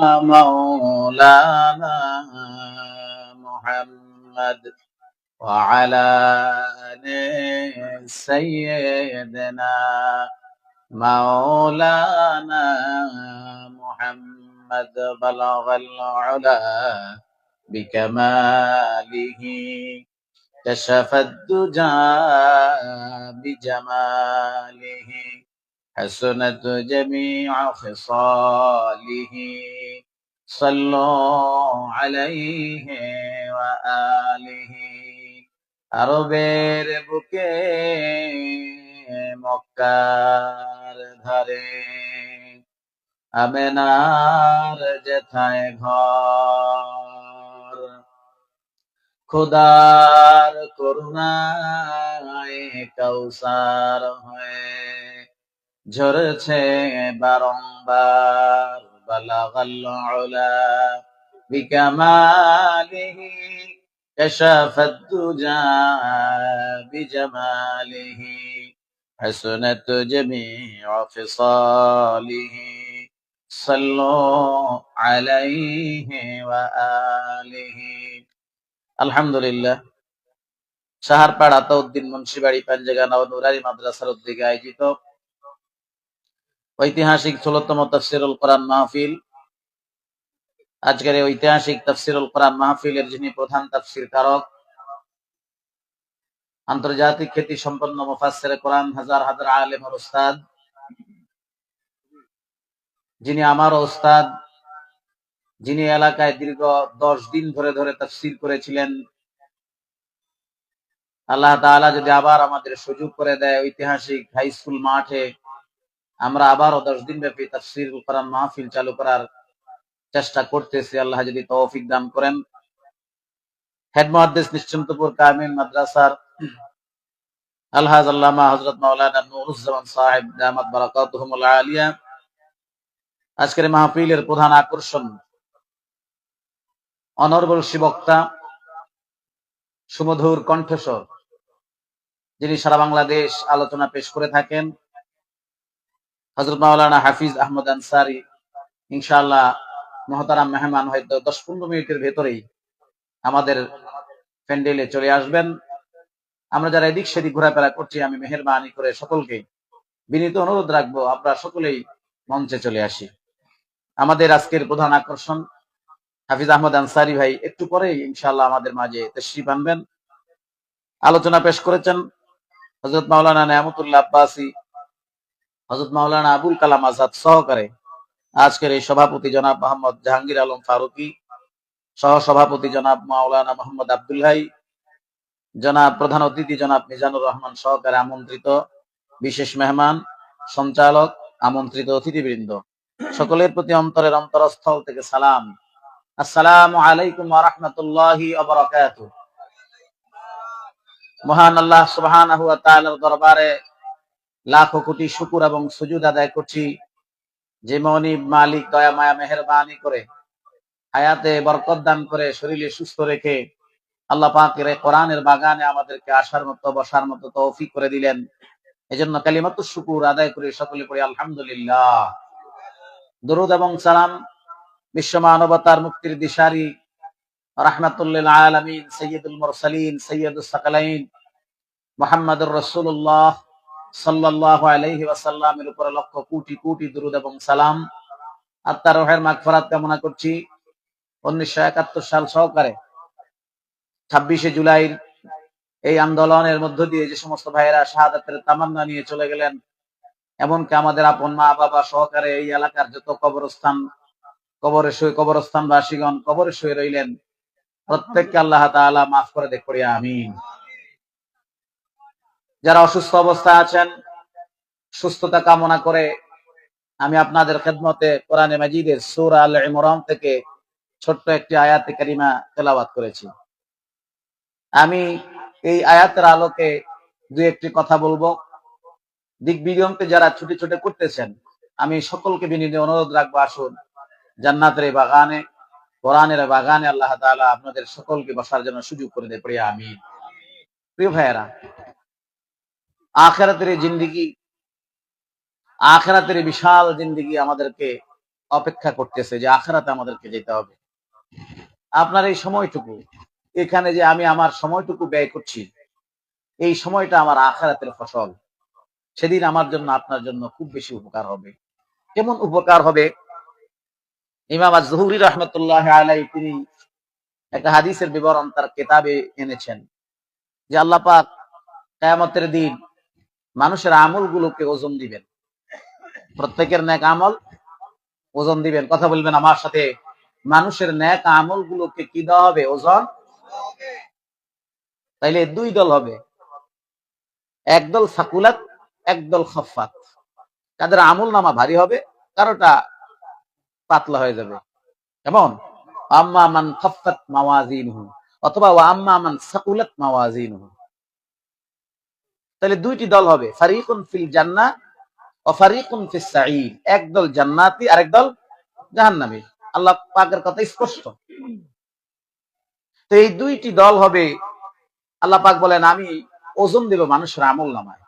مولانا محمد وعلى آل سيدنا مولانا محمد بلغ العلا بكماله. كشف الدجى بجماله. حسنت جميع خصاله صلوا عليه وآله আরবের বুকে মক্কার ধারে আমেনার যেথায় ঘর খুদার করুণায় কৌসার হয়ে ঝরছে বারংবার বালাগাল উলা বিকামালিহি كشف الدجى بجماله حسنت جميع خصاله صلوا عليه وآله الحمد لله সাহারপাড় আতাউদ্দিন মুন্সিবাড়ি পাঞ্জেগানা ও নুরারি মাদ্রাসার উদ্যোগে আয়োজিত ঐতিহাসিক ষোলতম তফসিরুল কোরআন মাহফিল। আজকের এই ঐতিহাসিক তফসিরুল কোরআন মাহফিলের যিনি প্রধান তফসির কারক আন্তর্জাতিক খ্যাতি সম্পন্ন মুফাসসির কোরআন হাজার হাজার আলেম ওস্তাদ যিনি আমার ওস্তাদ যিনি এলাকায় দীর্ঘ দশ দিন ধরে ধরে তফসির করেছিলেন। আল্লাহ তাআলা যদি আবার আমাদের সুযোগ করে দেয় ঐতিহাসিক হাই স্কুল মাঠে আমরা আবারও দশ দিন ব্যাপী তফসির কোরআন মাহফিল চালু করার চেষ্টা করতেছি। আল্লাহ যদি তৌফিক দান করেন। হেড মহাদ্দেশ নিশ্চিন্তপুর কামিল মাদ্রাসার আলহাজ আল্লামা হযরত মাওলানা নুরুজ্জামান সাহেব দামাত বারাকাতুহুমুল আলিয়া। আজকের মাহফিলের প্রধান আকর্ষণ অনর্বল শিবক্তা, সুমধুর কণ্ঠস্বর, যিনি সারা বাংলাদেশ আলোচনা পেশ করে থাকেন। হযরত মাওলানা হাফিজ আহমদ আনসারি, ইনশাআল্লাহ মহতারাম মেহমান হয়তো দশ পনেরো মিনিটের ভেতরেই আমাদের প্যান্ডেলে চলে আসবেন। আমরা যারা এদিক সেদিক ঘোরাফেরা করছি, আমি মেহরবানি করে সকলকে বিনীত অনুরোধ রাখব আমরা সকলেই মঞ্চে চলে আসি। আমাদের আজকের প্রধান আকর্ষণ, হাফিজ আহমদ আনসারি ভাই, একটু পরেই ইনশাল্লাহ আমাদের মাঝে তশরিফ আনবেন। আলোচনা পেশ করেছেন হজরত মাওলানা নেয়ামতুল্লাহ আব্বাসী হজরত মাওলানা আবুল কালাম আজাদ সহকারে আজকের এই সভাপতি জনাব মোহাম্মদ জাহাঙ্গীর আলম ফারুকি সহ সভাপতি জনাব মাওলানা মোহাম্মদ আবদুল্লাহ জনাব প্রধান অতিথি জনাব মিজানুর রহমান সহকারে আমন্ত্রিত বিশেষ মেহমান, সঞ্চালক, আমন্ত্রিত অতিথিবৃন্দ। সকলের প্রতি অন্তরের অন্তরস্থল থেকে সালাম। আসসালামু আলাইকুম রহমতুল্লাহি মহান আল্লাহ তাআলার দরবারে লাখো কোটি শুকুর এবং সুজুদ আদায় করছি যে মনিব মালিক, দয়া, মায়া, মেহরবানি করে, হায়াতে বরকত দান করে, শরীরে সুস্থ রেখে আল্লাহ পাকের কোরআনের বাগানে আমাদেরকে আসার মতো, বসার মতো তৌফিক করে দিলেন। এজন্য কালিমাত শুকুর আদায় করে সকলে পড়ি, আলহামদুলিল্লাহ। দরুদ এবং সালাম বিশ্ব মানবতার মুক্তির দিশারি, রাহমাতুল্লিল আলামিন সৈয়দুল মুরসালিন সৈয়দুল সাকালাইন, মোহাম্মদুর রসুল্লাহ আলাইহি ওয়াসাল্লামের উপরে লক্ষ কোটি কোটি দরুদ এবং সালাম। আত্মার রোহের মাগফিরাত কামনা করছি। উনিশশো একাত্তর সাল সহকারে ছাব্বিশে জুলাইর এই আন্দোলনের মধ্য দিয়ে যে সমস্ত ভাইয়েরা শাহাদাতের তামান্না নিয়ে চলে গেলেন, এমনকি আমাদের আপন মা বাবা সহকারে এই এলাকার যত কবরস্থান, কবরে শুয়ে কবরস্থান বাসীগণ কবরে শুয়ে রইলেন, প্রত্যেককে আল্লাহ তাআলা মাফ করে দেখ করিয়া আমিন। যারা অসুস্থ অবস্থায় আছেন, সুস্থতা কামনা করে আমি আপনাদের খেদমতে কোরআনে মাজিদের সুর আল ইমরান থেকে ছোট্ট একটি আয়াতে কারিমা তেলাওয়াত করেছি। আমি এই আয়াতের আলোকে দুই একটি কথা বলব। দিক বিগমকে যারা ছুটে ছুটে করতেছেন, আমি সকলকে বিনীত অনুরোধ রাখব, আসুন জান্নাতের বাগানে, কোরআনের বাগানে আল্লাহ তাআলা আপনাদের সকলকে বসার জন্য সুযোগ করে দেয় প্রিয় আমি প্রিয় ভাইয়েরা আখেরাতের জিন্দিগি, আখেরাতের বিশাল জিন্দিগি আমাদেরকে অপেক্ষা করতেছে যে আখেরাতে আমাদেরকে যেতে হবে। আপনার এই সময়টুকু, এখানে যে আমি আমার সময়টুকু ব্যয় করছি, এই সময়টা আমার আখেরাতের ফসল। সেদিন আমার জন্য, আপনার জন্য খুব বেশি উপকার হবে। কেমন উপকার হবে? ইমাম জহুরি রহমতুল্লাহ আলাই তিনি একটা হাদিসের বিবরণ তার কেতাবে এনেছেন যে আল্লাহ পাক কেয়ামতের দিন মানুষের আমলগুলোকে ওজন দিবেন। প্রত্যেকের ন্যাক আমল ওজন দিবেন। কথা বলবেন আমার সাথে। মানুষের ন্যাক আমলগুলোকে কি দেওয়া হবে? ওজন? তাইলে দুই দল হবে। একদল সাকুলাত একদল খফাত তাদের আমল নামা ভারী হবে, কারোটা পাতলা হয়ে যাবে। কেমন? আম্মা মান খফাত মাওয়াজিনহু, অথবা আম্মা মান সাকুলাত মাওয়াজিনহু। তাহলে দুইটি দল হবে, ফারিকুন ফিল জান্নাহ ও ফারিকুন ফিস সাঈদ। একদল জান্নাতি আর একদল জাহান্নামী। আল্লাহ পাকের কথা স্পষ্ট। তো এই দুইটি দল হবে, আল্লাহ পাক বলেন, আমি ওজন দেব মানুষের আমল নামায়।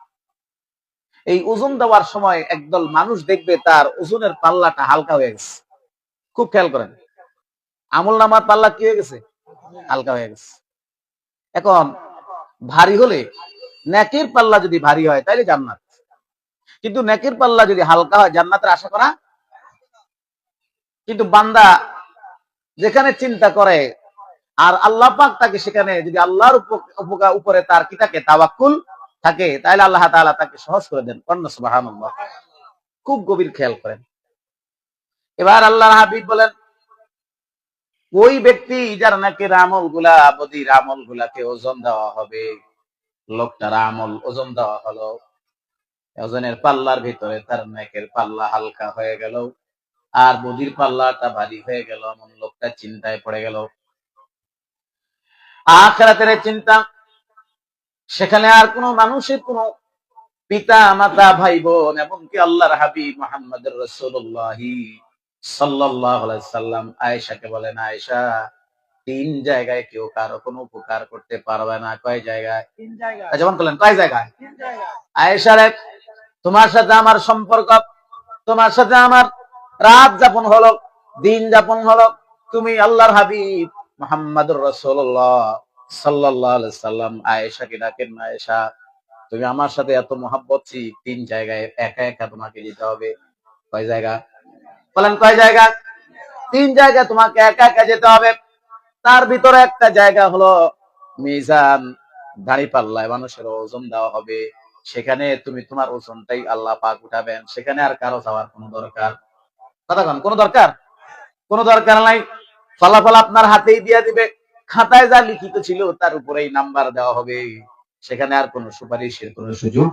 এই ওজন দেওয়ার সময় একদল মানুষ দেখবে তার ওজনের পাল্লাটা হালকা হয়ে গেছে। খুব খেয়াল করেন। আমল নামার পাল্লা কি হয়ে গেছে? হালকা হয়ে গেছে। এখন, ভারী হলে নেকের পাল্লা যদি ভারী হয় তাহলে জান্নাত। কিন্তু নেকের পাল্লা যদি হালকা হয়, জান্নাতের আশা করা? কিন্তু বান্দা যেখানে চিন্তা করে, আর আল্লাহ পাক তাকে সেখানে যদি আল্লাহর উপরে তার কি থাকে? তাওয়াক্কুল থাকে তাহলে আল্লাহ তাআলা তাকে সহজ করে দেন। সুবহানাল্লাহ। খুব গভীর খেয়াল করেন। এবার আল্লাহর হাবিব বলেন, ওই ব্যক্তি যার নাকি আমলগুলা বদির আমল গুলাকে ওজন দেওয়া হবে। লোকটার আমল ওজন দেওয়া হলো। ওজনের পাল্লার ভিতরে তার নেকের পাল্লা হালকা হয়ে গেল। আর বদির পাল্লাটা ভারী হয়ে গেল, এমন লোকটা চিন্তায় পড়ে গেল। আখরাতের চিন্তা, সেখানে আর কোনো মানুষের কোনো পিতা, মাতা ভাই বোন এমনকি আল্লাহর হাবিব মোহাম্মদ রসুল্লাহ সাল্লাহ সাল্লাম আয়েশাকে বলেন, আয়েশা তিন জায়গায় কেউ কারও কোনো উপকার করতে পারবে না। কয় জায়গায়? যেমন বললেন কয় জায়গায়? আয়েশার তোমার সাথে আমার সম্পর্ক তোমার সাথে আমার রাত যাপন হলো দিন যাপন হলো। তুমি আল্লাহর হাবিব মোহাম্মদুর রসুল্লাহ সাল্লাহ সাল্লাম। আয়েশাকে ডাকেন না আয়েশা তুমি আমার সাথে এত মহাব্বত ছি তিন জায়গায় একা একা তোমাকে যেতে হবে। কয় জায়গা? বলেন কয় জায়গা? তিন জায়গা তোমাকে একা একা যেতে হবে। তার ভিতরে একটা জায়গা হলো মিজান দাঁড়ি পাল্লায় মানুষের ওজন দেওয়া হবে। সেখানে তুমি তোমার ওজনটাই আল্লাহ পাক উঠাবেন। সেখানে আর কারও যাওয়ার কোনো দরকার। কথা কন দরকার? কোনো দরকার নাই। ফলাফল আপনার হাতেই দিয়ে দিবে। খাতায় যা লিখিত ছিল তার উপরেই নাম্বার দেওয়া হবে। সেখানে আর কোনো সুপারিশের কোনো সুযোগ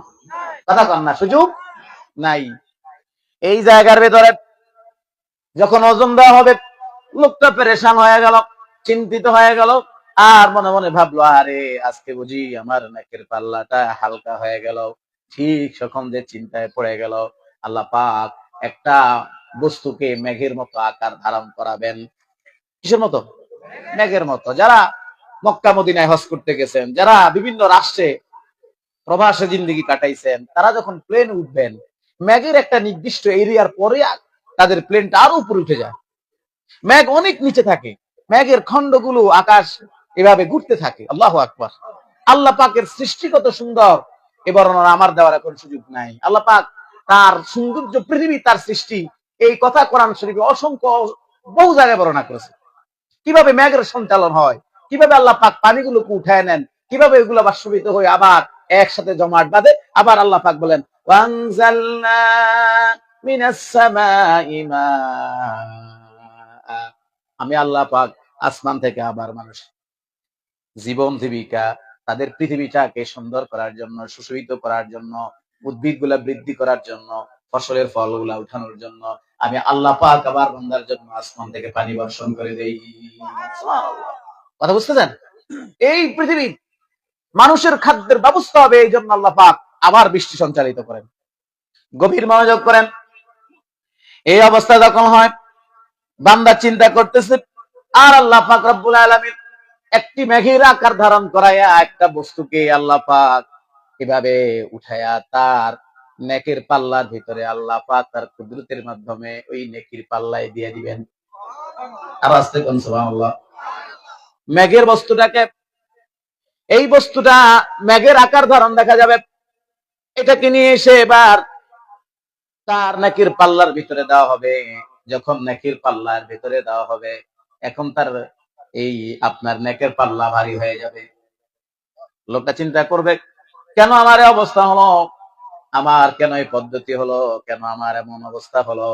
কথা কন না। সুযোগ নাই। এই জায়গার ভেতরে যখন ওজন দেওয়া হবে, লোকটা পেরেশান হয়ে গেল। চিন্তিত হয়ে গেল। আর মনে মনে ভাবলো, আরে, আজকে বুঝি আমার নাকের পাল্লাটা হালকা হয়ে গেল। ঠিক যখন যে চিন্তায় পড়ে গেল, আল্লাহ পাক একটা বস্তুকে মেঘের মতো আকার ধারণ করাবেন। কিসের মতো? মেঘের মতো। যারা মক্কা, মদিনায় হজ করতে গেছেন, যারা বিভিন্ন রাষ্ট্রে প্রবাসে জিন্দগি কাটাইছেন, তারা যখন প্লেন উঠবেন ম্যাগের একটা নির্দিষ্ট এরিয়ার পরে তাদের প্লেনটা আরও উপরে উঠে যায়। ম্যাগ অনেক নিচে থাকে। ম্যাগের খণ্ডগুলো আকাশ এভাবে ঘুরতে থাকে। আল্লাহ আকবার। আল্লাহ পাকের সৃষ্টি কত সুন্দর, এ বর্ণনা আমার দেওয়ার এখন সুযোগ নাই। আল্লাহ পাক তার সৌন্দর্য, পৃথিবী তার সৃষ্টি, এই কথা কোরআন শরীফে অসংখ্য বহু জায়গায় বর্ণনা করেছে। কীভাবে ম্যাগের সঞ্চালন হয়, কীভাবে আল্লাহ পাক পানিগুলোকে উঠায় নেন, কীভাবে এগুলো বাষ্পীত হয়ে আবার একসাথে জমাট বাঁধে, আবার আল্লাহ পাক বলেন। আমি আল্লাহ পাক আসমান থেকে আবার মানুষ। জীবন জীবিকা, তাদের পৃথিবীটাকে সুন্দর করার জন্য, সুশোভিত করার জন্য, উদ্ভিদগুলা বৃদ্ধি করার জন্য, ফসলের ফলগুলা উঠানোর জন্য, আমি আল্লাহ পাক আবার বান্দার জন্য আসমান থেকে পানি বর্ষণ করে দেই। কথা বুঝতেছেন? এই পৃথিবী মানুষের খাদ্যের ব্যবস্থা হবে এই জন্য আল্লাহ পাক আবার বৃষ্টি সঞ্চালিত করেন। গভীর মনোযোগ করেন। এই অবস্থা যখন হয়, বান্দা চিন্তা করতেছে আর আল্লাহ পাক রব্বুল আলামিন একটি মেঘের আকার ধারণ করাইয়া একটা বস্তুকে আল্লাহ পাক এভাবে উঠাইয়া তার নেকের পাল্লার ভিতরে আল্লাহ পাক তার কুদরতের মাধ্যমে ওই নেকির পাল্লায় দিয়ে দিবেন। আর আসতে কোন, সুবহানাল্লাহ। মেঘের বস্তুটাকে, এই বস্তুটা মেঘের আকার ধারণ দেখা যাবে। এটাকে নিয়ে এসে এবার তার নাকির পাল্লার ভিতরে দেওয়া হবে। যখন নাকির পাল্লার ভিতরে দেওয়া হবে এখন তার এই আপনার নেকের পাল্লা ভারী হয়ে যাবে। লোকটা চিন্তা করবে, কেন আমার অবস্থা হলো? আমার কেন এই পদ্ধতি হলো? কেন আমার এমন অবস্থা হলো?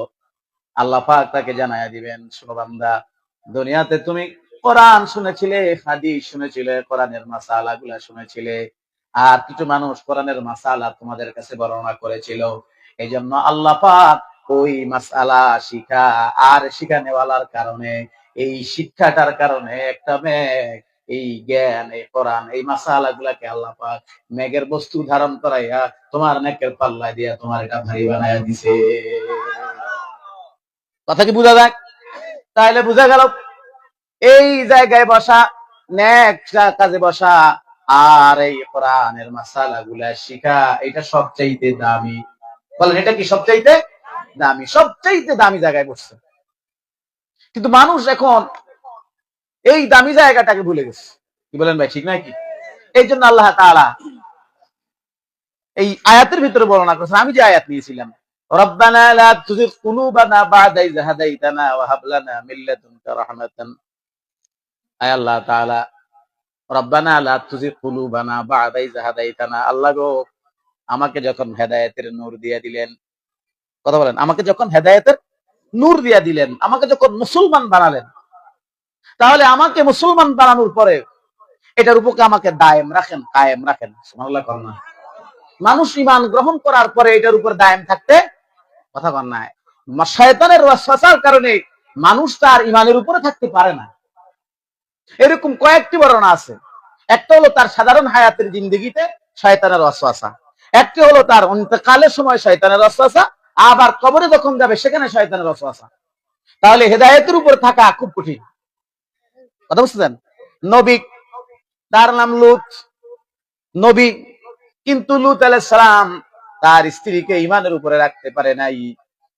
আল্লাহ পাক তাকে জানাইয়া দিবেন বান্দা, দুনিয়াতে তুমি কোরআন শুনেছিলে, হাদিস শুনেছিলে, কোরআনের মাসালা গুলা শুনেছিলে, আর কিছু মানুষ কোরআনের মাসালা তোমাদের কাছে বর্ণনা করেছিল। এই জন্য আল্লাহ পাক ওই মাসালা শিখা আর শিখা নেওয়ালার কারণে এই শিক্ষাটার কারণে একটা মেঘ, এই জ্ঞান, এই কোরআন, এই মাসালা গুলাকে আল্লাহ পাক মেঘের বস্তু ধারণ করাইয়া তোমার নেকের পাল্লা দিয়া তোমার এটা ভারী বানাইয়া দিছে। কথা কি বোঝা যায়? তাহলে বোঝা গেল, এই জায়গায় বসা, নেক কাজে বসা আর এই কোরআনের মাসালা গুলা শিখা, এটা সবচাইতে দামি। বলেন, এটা কি সবচাইতে দামি? সবচাইতে দামি জায়গায় বসছে। কিন্তু মানুষ এখন এই দামি জায়গাটাকে ভুলে গেছে। কি বলেন ভাই, ঠিক নাকি এই জন্য আল্লাহ তাআলা এই আয়াতের ভিতরে বর্ণনা করেছেন। আমি যে আয়াত নিয়েছিলাম আমাকে যখন হেদায়েতের নূর দিয়ে দিলেন, কথা বলেন, আমাকে যখন হেদায়েতের নূর দিয়ে দিলেন, আমাকে যখন মুসলমান বানালেন, তাহলে আমাকে মুসলমান বানানোর পরে এটার উপকে আমাকে দায়েম রাখেন, কায়েম রাখেন। মানুষ ইমান গ্রহণ করার পরে এটার উপর দায়েম থাকতে কথা কর না। শয়তানের ওয়াসওয়াসার কারণে মানুষ তার ইমানের উপরে থাকতে পারে না। এরকম কয়েকটি বর্ণনা আছে। একটা হলো তার সাধারণ হায়াতের জিন্দগিতে শয়তানের ওয়াসওয়াসা। একটি হলো তার অন্তকালের সময় শয়তানের ওয়াসওয়াসা। আবার কবরে যখন যাবে, সেখানে শয়তানের ওয়াসওয়াসা তাহলে হেদায়েতের উপর থাকা খুব কঠিন। কথা বুঝতেছেন? নবী, তার নাম লুত। নবী, কিন্তু লুত সালাম তার স্ত্রীকে ইমানের উপরে রাখতে পারে নাই।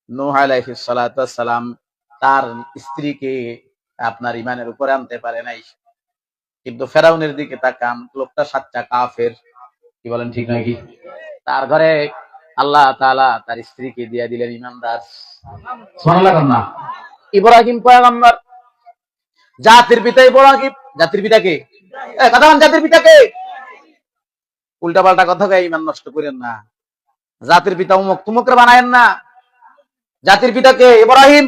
নূহ সালাম তার স্ত্রীকে আপনার ইমানের উপরে আনতে পারে নাই। কিন্তু ফেরাউনের দিকে তাকান, লোকটা সাতটা কাফের। কি বলেন, ঠিক নাকি? তার ঘরে আল্লাহ তাআলা তার স্ত্রীকে দিয়ে দিলেন ইমানদার। সুবহানাল্লাহ কর না ইব্রাহিম পয়গম্বর জাতির পিতা ইব্রাহিম জাতির পিতা কে? কথা বলেন জাতির পিতা কে? উল্টা পাল্টা কথা কয়ে ইমান নষ্ট করেন না। জাতির পিতা উমুক তুমুকরে বানায়েন না। জাতির পিতা কে? ইব্রাহিম।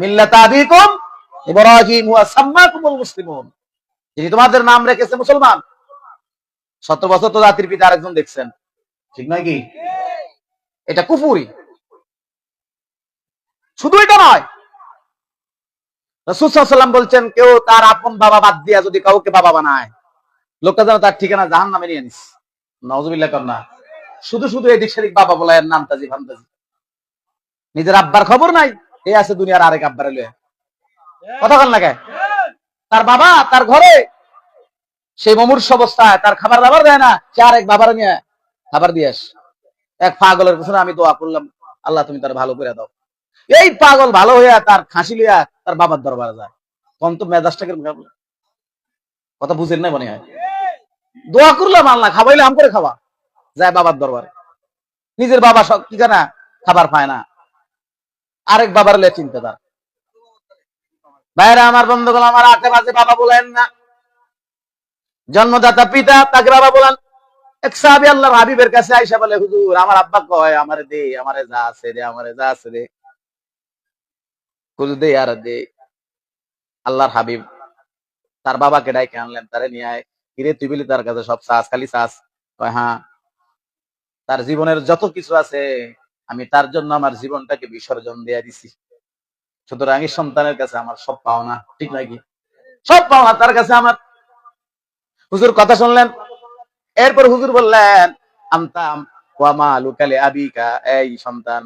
মিল্লাত আবিকুম। ইব্রাহিম হুয়া সাম্মাকুমুল মুসলিমুন। যিনি তোমাদের নাম রেখেছে মুসলমান। সত্তর বছর তো জাতির পিতা আরেকজন দেখছেন। ঠিক নয় কি? এটা কুফুরি। শুধু এটা নয় রসুলাম বলছেন, কেউ তার আপন বাবা বাদ দিয়া যদি কাউকে বাবা বানায়, লোকটা যেন তার ঠিকানা জাহান নামে নিয়ে নিস নজবিল্লা কন্যা। শুধু শুধু এদিক সেদিক বাবা বলায় নামতাজি ফান্তাজি। নিজের আব্বার খবর নাই এই আছে দুনিয়ার আরেক আব্বার লয়ে। কথা বল না তার বাবা, তার ঘরে, সেই মমূর্ষ অবস্থায়, তার খাবার দাবার দেয় না, সে আরেক বাবার নিয়ে খাবার দিয়ে আস। এক পাগলের পিছনে আমি দোয়া করলাম, আল্লাহ তুমি তার ভালো করে দাও। এই পাগল ভালো হইয়া তার খাসি লইয়া তার বাবার দরবারে যায়। কোন তো মেজাজটাকে কথা বুঝেন না মনে হয়? দোয়া করলাম আল্লাহ খাবাইলে আম করে খাওয়া। যায় বাবার দরবারে। নিজের বাবা সব কি জানা? খাবার পায় না। আরেক বাবার লে চিন্তা তার। বাইরে আমার বন্ধুগুলো আমার বাজে বাবা বলেন না। জন্মদাতা পিতা, তাকে বাবা বলেন। এক সাহাবি আল্লাহর হাবিবের কাছে আইসা বলে, হুজুর, আমার আব্বা কয়, আমারে দে, আমারে যা আছে দে, আমারে যা আছে দে। হুজুর, দে, আর দে। আল্লাহর হাবিব তার বাবাকে ডাইকে আনলেন, তারে নিয়ে আয়। কিরে, তুই বলি তার কাছে সব চাষ খালি চাষ কয় হ্যাঁ। তার জীবনের যত কিছু আছে, আমি তার জন্য আমার জীবনটাকে বিসর্জন দিয়ে দিছি। সুতরাং সন্তানের কাছে আমার সব পাওনা, ঠিক নাকি সব পাওনা, তার কাছে আমার। হুজুর, কথা শুনলেন? এরপর হুজুর বললেন, আমতাম ওয়ামা লুকালে আবিকা এই সন্তান,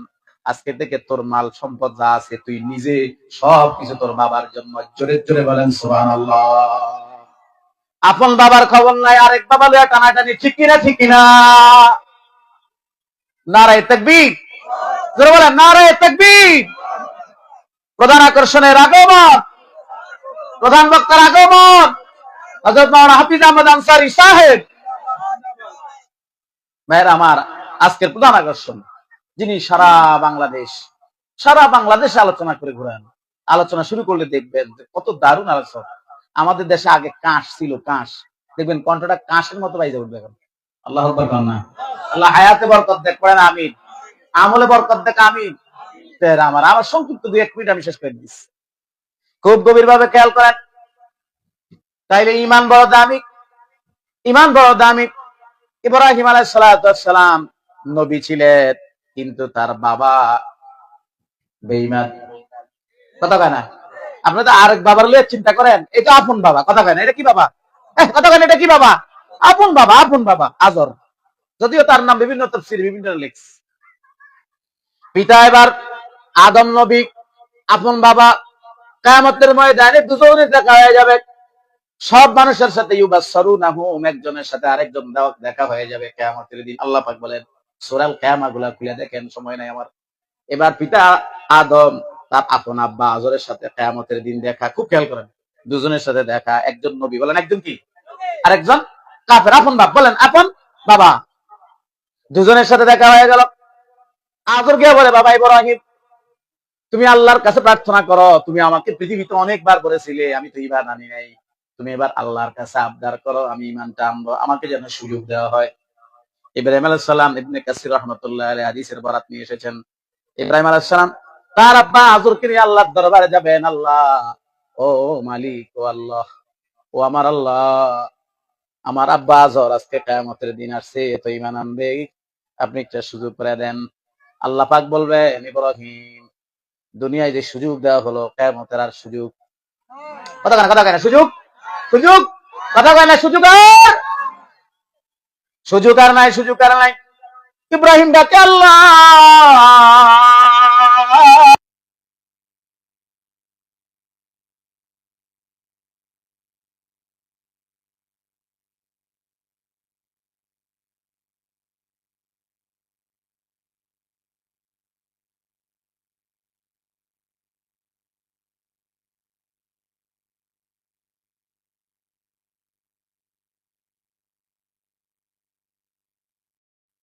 আজকে থেকে তোর মাল সম্পদ যা আছে তুই নিজে সব কিছু তোর বাবার জন্য জোরে জোরে বলেন, সুবহানাল্লাহ। আপন বাবার খবর নাই, আরেক বাবা লইয়া টানাটানি, ঠিক কিনা ঠিক কিনা? নারায় তাকবীর। জোরে বলেন, নারায় তাকবীর। প্রধান আকর্ষণের আগমন, প্রধান বক্তার আগমন, হযরত মাওলানা হাফিজ আহমদ আনসারী সাহেব। ভাইয়ের আমার আজকের প্রধান আকর্ষণ, যিনি সারা বাংলাদেশ, সারা বাংলাদেশে আলোচনা করে ঘুরেন। আলোচনা শুরু করলে দেখবেন কত দারুণ আলোচনা। আমাদের দেশে আগে কাঁশ ছিল কাঁশ দেখবেন কণ্ঠটা কাঁশের মতো বাইজে উঠবে এখন। আল্লাহ আল্লাহ হায়াতে বরকত দেখ, পড়েন, আমিন। আমলে বরকত দেখ, আমিন। আমার আমার সংক্ষিপ্ত দুই এক মিনিট আমি শেষ করে দিচ্ছি। খুব গভীর ভাবে খেয়াল করেন। তাইলে ইমান বড় দামি। ইমান বড় দামি। ইব্রাহিম আলাইহিস সালাম নবী ছিলেন, কিন্তু তার বাবা বেঈমান। কথা কয় না? আপনি তো আরেক বাবার লিয়ে চিন্তা করেন এটা আপন বাবা, কথা কয় এটা কি বাবা? কথা কয় না, এটা কি বাবা? আপন বাবা আপন বাবা আজর যদিও তার নাম বিভিন্ন তফসির বিভিন্ন লেখস পিতা এবার আদম নবী, আপন বাবা, কায়ামতের ময়দানে দুজনে দেখা হয়ে যাবে। সব মানুষের সাথে ইউবাসসারু নাহুম একজনের সাথে আরেকজন দেখা হয়ে যাবে কেয়ামতের দিন। আল্লাহ পাক বলেন সূরাল কিয়ামা গুলা খুলে দেখেন, সময় নাই আমার। এবার পিতা আদম, তার আপন আব্বা আজরের সাথে কেয়ামতের দিন দেখা, খুব খেয়াল করেন, দুজনের সাথে দেখা, একজন নবী বলেন, একজন কি? আরেকজন? কাফের, আপন বাপ বলেন, আপন বাবা। দুজনের সাথে দেখা হয়ে গেল। আজর গিয়ে বলে, বাবা ইব্রাহিম, তুমি আল্লাহর কাছে প্রার্থনা করো, তুমি আমাকে পৃথিবীতে অনেকবার বলেছিলে, আমি তো ইমান আনি নাই। তুমি এবার আল্লাহর কাছে আবদার করো, আমি ইমানটা আনব। আমাকে যেন সুযোগ দেওয়া হয়। ইব্রাহিম আলাইহিস সালাম ইবনে কাসির রাহমাতুল্লাহ আলাইহি হাদিসের বরাত নিয়ে এসেছেন। ইব্রাহিম আলাইহিস সালাম, তার আব্বা আজরকে নিয়ে আল্লাহর দরবারে যাবেন? আল্লাহ, ও মালিক, ও আল্লাহ, ও আমার আল্লাহ, আমার আব্বা আজর আজকে কায়ামতের দিন আসছে তো ইমান আনবে। আপনি একটা সুযোগ করে দেন। আল্লাহ পাক বলবেন, ইব্রাহিম, দুনিয়ায় যে সুযোগ দেওয়া হলো, কিয়ামতের আর সুযোগ কথা কথা কেন সুযোগ? সুযোগ? কথা কয় না, সুযোগ আর? সুযোগ আর নাই, সুযোগ আর নাই। ইব্রাহিম ডাকে, আল্লাহ!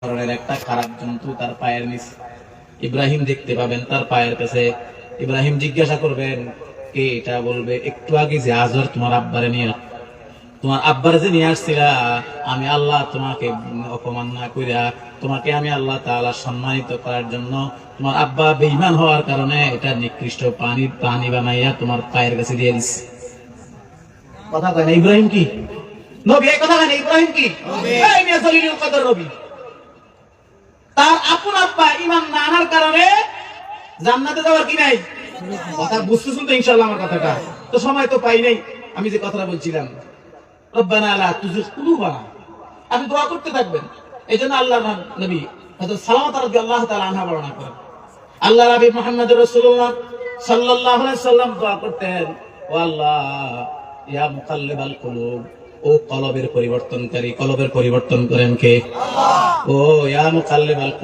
ধরনের একটা খারাপ জন্তু তার পায়ের নিচে ইব্রাহিম দেখতে পাবেন তার পায়ের কাছে ইব্রাহিম জিজ্ঞাসা করবেন কে এটা? বলবে একটু আগে যে আজর তোমার আব্বারে নিয়ে তোমার আব্বারে যে নিয়ে আসছিলা আমি আল্লাহ তোমাকে অপমান না কইরা তোমাকে আমি আল্লাহ তাআলা সম্মানিত করার জন্য তোমার আব্বা বেঈমান হওয়ার কারণে এটা নিকৃষ্ট পানি পানি বানাইয়া তোমার পায়ের কাছে দিয়ে দিস। কথা কয় না ইব্রাহিম কি? নবী এই কথা কয় না ইব্রাহিম কি? এই মিয়া জলিলুল কদর নবী তার আপন আব্বা ইমান না আনার কারণে জান্নাতে যাওয়ার কি নাই? কথা বুঝতেছেন তো ইনশাআল্লাহ আমার কথাটা। তো সময় তো পাই নাই, আমি যে কথাটা বলছিলাম। আপনি দোয়া করতে থাকবেন। এই জন্য আল্লাহ নবী হযরত সালামত করেন। আল্লাহ সাল্লাম করতেন ইয়া ও কলবের পরিবর্তনকারী, কলবের পরিবর্তন করেন কে? ও ইয়া মুকাল্লিবাল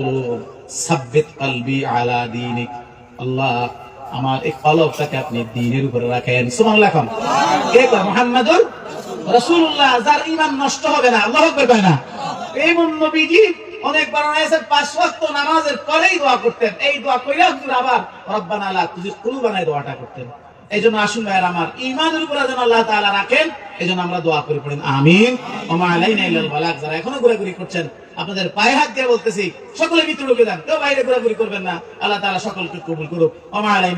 আলা দীনিক। আল্লাহ, আমার এই কলবটাকে আপনি দিনের উপরে রাখেন। সুবহানাল্লাহ খান কে কয়? মুহাম্মাদুর রাসূলুল্লাহ, যার ঈমান নষ্ট হবে না, আল্লাহু আকবার কয় না? এই নবীজি অনেক বর্ণনা আছে পাঁচ নামাজের পরেই দোয়া করতেন। এই দোয়া কইরা হুজুর আবার রব্বানা লা তুজিগ কুলুবানা দোয়াটা করতেন। এই জন্য আসুন ভাইয়ের আমার ইমানের উপরে যেন আল্লাহ তালা রাখেন এই জন্য আমরা দোয়া করে পড়েন, আমিন। ওমা আলাইনা বালাগ, যারা এখনও ঘোরাঘুরি করছেন, আপনাদের পায়ে হাত দিয়ে বলতেছি, সকলে ভিতরে ঢুকে যান, কেউ বাইরে ঘোরাঘুরি করবেন না, আল্লাহ তালা সকলকে কবুল করুক। ওমা আলাইন